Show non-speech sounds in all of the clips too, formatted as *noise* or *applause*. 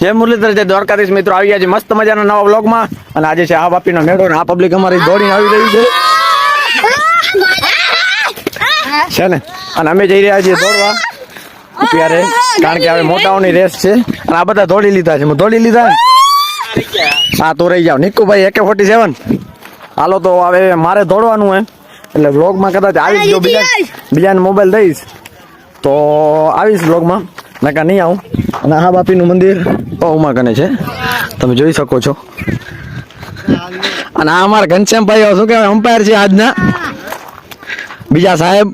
જય મુરલીધર જય દ્વારકાધીશ મિત્રો. આવી ગયા છે મસ્ત મજાના નવા વ્લોગમાં. અને આજે છે આ બાપીનો મેળો આ પબ્લિક અમારી દોડીને આવી રહી છે. છે ને? અને અમે જઈ રહ્યા છીએ દોડવા. અત્યારે કારણ કે હવે મોટાઓની રેસ છે. અને આ બધા દોડી લીધા છે. હું દોડી લીધા હા તો રહી જાવ. નિકુભાઈ એકે ફોર્ટી સેવન હાલો તો હવે મારે દોડવાનું હે. એટલે વ્લોગમાં કદાચ આવી જ જો બીજા બીજાને મોબાઈલ દઈશ. તો આવીશ વ્લોગમાં. નકા નહીં આવું. અને આ બાપીનું મંદિર. ઉમા કને છે? તમે જોઈ શકો છો. અને આ અમારા ઘનશ્યામભાઈ શું કહેવાય અમ્પાયર છે આજના. બીજા સાહેબ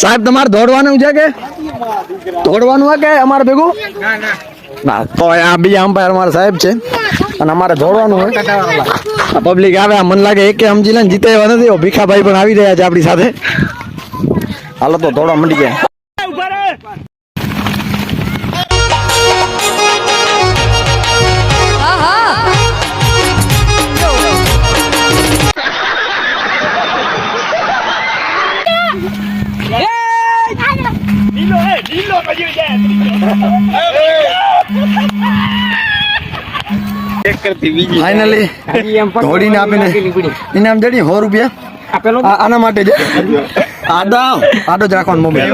સાહેબ, તમારે દોડવાનું છે કે? દોડવાનું કે અમારે ભેગું? ના, તો આ બીજા અમ્પાયર અમારા સાહેબ છે. અને અમારે દોડવાનું હોય. પબ્લિક આવે મને લાગે એકે સમજી લે જીતે એવા નથી ભીખાભાઈ પણ આવી રહ્યા છે આપણી સાથે. હાલો તો દોડવા મંડી ગયા. ફાઇનલી આપીને. ઇનામ સો રૂપિયા. આ- આના માટે જે. આદા આદો જ રાખવાનો મોબાઈલ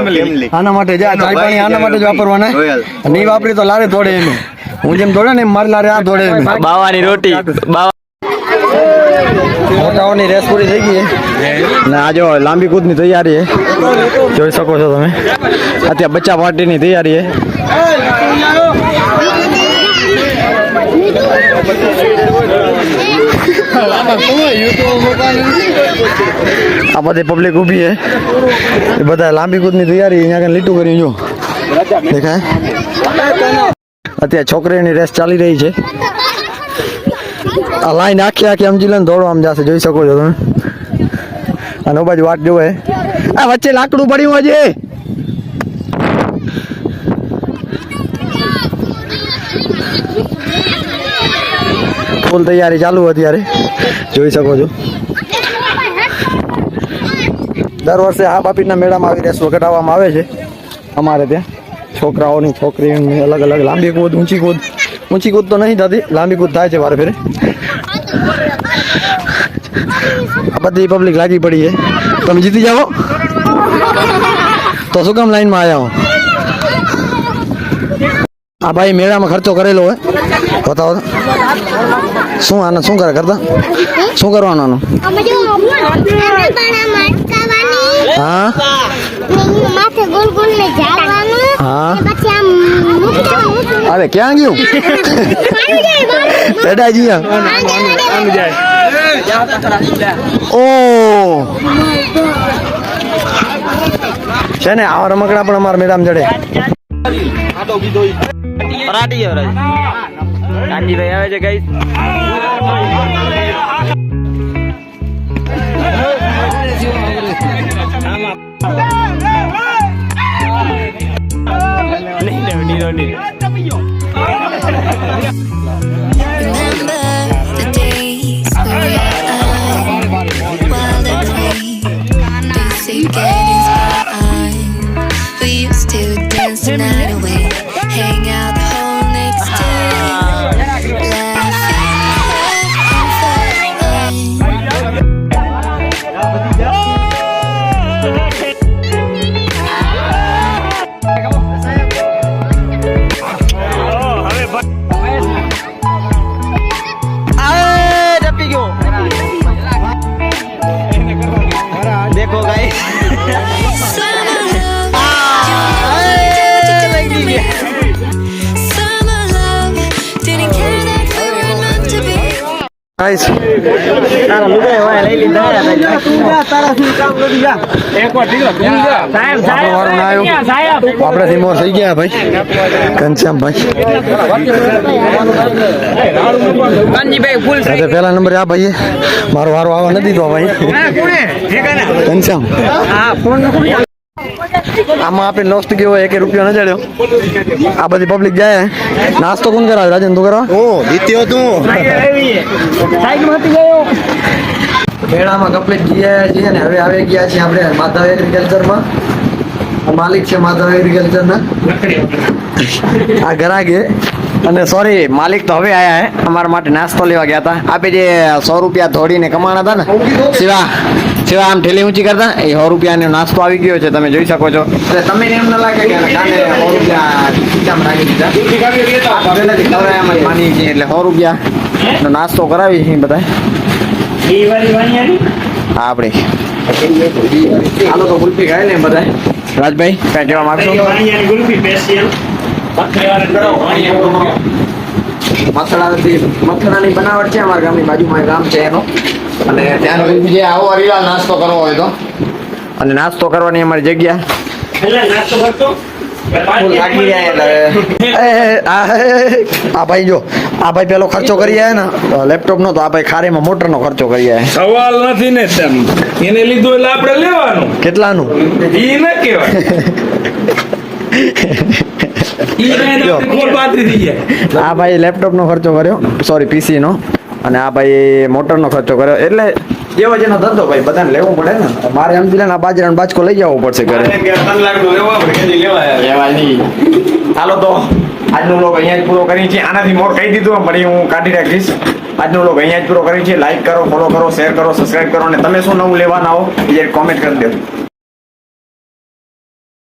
આના માટે જે. આ ચાય પાણી આના માટે જ વાપરવાના. નહીં વાપરી તો લારે તોડે એનું. હું જેમ દોડે ને મારે મારી લારે આ દોડે બાવાની રોટી. બાવા મોટાઓની રેસ પૂરી થઈ ગઈ ને આ જો લાંબી કૂદની તૈયારી છે. જોઈ શકો છો તમે. અત્યારે બચ્ચા પાર્ટીની તૈયારી છે. આ બધી પબ્લિક ઊભી છે. બધા લાંબી કૂદની તૈયારી અહીંયા આગળ લીટું કરી જો. દેખાય? અત્યારે છોકરીની રેસ ચાલી રહી છે. આ લાઈન આખી આખી સમજી લે ને દોડો આમ જશે, જોઈ શકો છો તમે. અને બાજુ વાટ જોવે. આ વચ્ચે લાકડું પડ્યું હોય ફૂલ તૈયારી ચાલુ અત્યારે. જોઈ શકો છો. દર વર્ષે આ બાપીના મેળામાં આવી રેસો કટાવવામાં આવે છે. અમારે ત્યાં છોકરાઓની, છોકરીઓની અલગ અલગ લાંબી કૂદ ઊંચી કૂદ ઊંચી કૂદ તો નહીં થતી લાંબી કૂદ થાય છે વારે ફેરે આ બધી પબ્લિક લાગી પડી છે તમે જીતી જાઓ તો શું કામ લાઈનમાં આવ્યા હો આ ભાઈ મેળામાં ખર્ચો કરેલો હોય બતાવો તો. શું આને શું કરે કરતા? શું કરવાનું આનું? અમે જો આંગણવાડીમાં મટકાવાની, હા? માથે ગોળ ગોળ ને ઝાડવાનું, હા? ને પછી આમ મૂકવાનું, મૂકવાનું. અરે ક્યાં ગયું આવી જાય બહાર. પેડાજી આમ જાય. ઓ છે ને આવા રમકડા પણ અમારા મેળામાં જડે પરાઠી હવે કાનજીભાઈ આવે છે ગઈ Yeah. થી મોર થઈ ગયા ભાઈ. ઘનશ્યામ ભાઈ. પેલા નંબર પહેલા નંબરે આ ભાઈ મારો વારો આવવા નથી દીધો આ ભાઈ ઘનશ્યામ. આમાં આપણે લોસ્ટ ગયો એક રૂપિયો ન ચડ્યો. આ બધી પબ્લિક જાય. નાસ્તો કોણ કરાવે? રાજન તું કરો. હું જીત્યો તું. મેળામાં કમ્પ્લીટ ગયા છીએ ને હવે આવી ગયા છીએ આપણે માધવ એગ્રીકલ્ચરમાં માલિક છે માધવ એગ્રીકલ્ચરના આ ઘરાગે અને સોરી માલિક તો હવે આયા હે. અમારા માટે નાસ્તો લેવા ગયા હતા. આપે જે સો રૂપિયા ધોડીને કમાણા હતા ને સિવા સિવા આમ ઠેલી ઊંચી કરતા એ સો રૂપિયાનો નાસ્તો આવી ગયો છે તમે જોઈ શકો છો. તમને એમ ન લાગે કે કાને સો રૂપિયા માની છીએ એટલે સો રૂપિયા નો નાસ્તો કરાવી છે બધા હા આપણે હાલો તો ગુલ્ફી ખાઈ ને બધા રાજભાઈ કઈ કહેવા માંગશો? મથડાથી મથડાની બનાવટ છે અમારા ગામની બાજુમાં ગામ છે એનો. અને ત્યાં જે આવો હરિલાલ નાસ્તો કરવો હોય તો. અને નાસ્તો કરવાની અમારી જગ્યા. આ ભાઈ જો આ ભાઈ પેલો ખર્ચો કરી આવે ને લેપટોપ નો તો આ ભાઈ ખારીમાં મોટર નો ખર્ચો કરી આવે સવાલ નથી ને તેમ. એને લીધું એટલે આપણે લેવાનું. કેટલાનું? એ ન કહેવાય. *laughs* આ ભાઈ લેપટોપ નો ખર્ચો કર્યો. સોરી પીસી નો. અને આ ભાઈ મોટર નો ખર્ચો કર્યો. એટલે જેવો જેનો ધંધો ભાઈ બધાને લેવું પડે ને. મારે સમજી લે ને આ બાજકો લઈ જવો પડશે ઘરે. ચાલો તો આજનો લોગ અહીંયા જ પૂરો કરી છે આનાથી મોર કહી દીધું પણ હું કાઢી રાખીશ. આજનો લોગ અહીંયા જ પૂરો કરી છે લાઈક કરો ફોલો કરો શેર કરો સબસ્ક્રાઈબ કરો અને તમે શું નવું લેવાના હો એ કોમેન્ટ કરી દેજો.